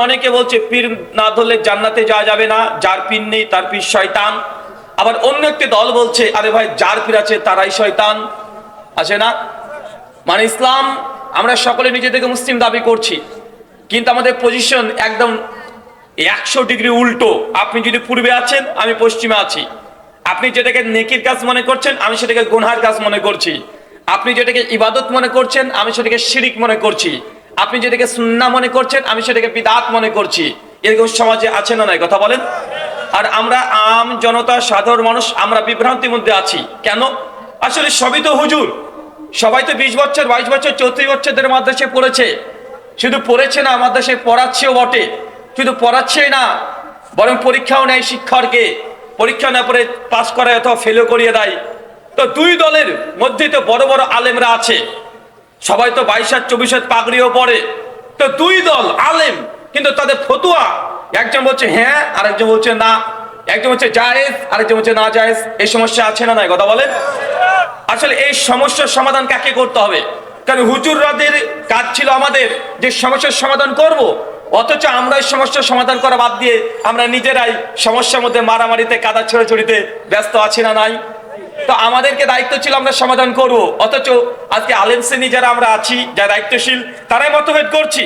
অনেকে বলছে, পীর না ধরলে জান্নাতে যাওয়া যাবে না, যার পীর নেই তার পীর শয়তান। আবার অন্য একটি দল বলছে, আরে ভাই, যার পীর আছে তারাই শয়তান। আছে না? মানে ইসলাম, আমরা সকলে নিজেদেরকে মুসলিম দাবি করছি, কিন্তু আমাদের পজিশন একদম একশো ডিগ্রি উল্টো। আপনি যদি পূর্বে আছেন, আমি পশ্চিমে আছি। আপনি যেটাকে নেকির কাজ মনে করছেন, আমি সেটাকে গুনহার কাজ মনে করছি। আপনি যেটাকে ইবাদত মনে করছেন, আমি সেটাকে শিরিক মনে করছি। আপনি যেটাকে সুন্না মনে করছেন, আমি সেটাকে বিদাত মনে করছি। এরকম সমাজে আছে না নাই? কথা বলেন। আর আমরা আম, জনতা, সাধারণ মানুষ, আমরা বিভ্রান্তির মধ্যে আছি। কেন? আসলে সবই তো হুজুর। সবাই তো বিশ বছর, বাইশ বছর, চৌত্রিশ বছরদের মাদ্রাসায় পড়েছে। শুধু পড়েছে না, মাদ্রাসায় পড়াচ্ছেও বটে। শুধু পড়াচ্ছেই না, বরং পরীক্ষাও নেয় শিক্ষককে পরীক্ষা না পড়ে পাস করায় অথবা ফেলও করিয়ে দেয়। তো দুই দলের মধ্যে তো বড় বড় আলেমরা আছে। সবাই তো বাইশ হাত চব্বিশ হাত পাগড়িও পড়ে তো দুই দল আলেম, কিন্তু তাদের ফতুয়া। একজন বলছে হ্যাঁ আরেকজন বলছে না। একজন বলছে জায়েজ, আরেকজন হচ্ছে না জায়েজ। এই সমস্যা আছে না নাই? কথা বলেন। আসলে এই সমস্যার সমাধান কাকে করতে হবে? কারণ হুজুররাদের কাজ ছিল আমাদের যে সমস্যার সমাধান করব। অথচ আমরা এই সমস্যার সমাধান করা বাদ দিয়ে আমরা নিজেরাই সমস্যার মধ্যে মারামারিতে, কাদা ছড়াছড়িতে ব্যস্ত আছি না নাই? তো আমাদেরকে দায়িত্ব ছিল আমরা সমাধান করব। অথচ আজকে আলেম শ্রেণি যারা আমরা আছি, যারা দায়িত্বশীল, তারাই মতভেদ করছি।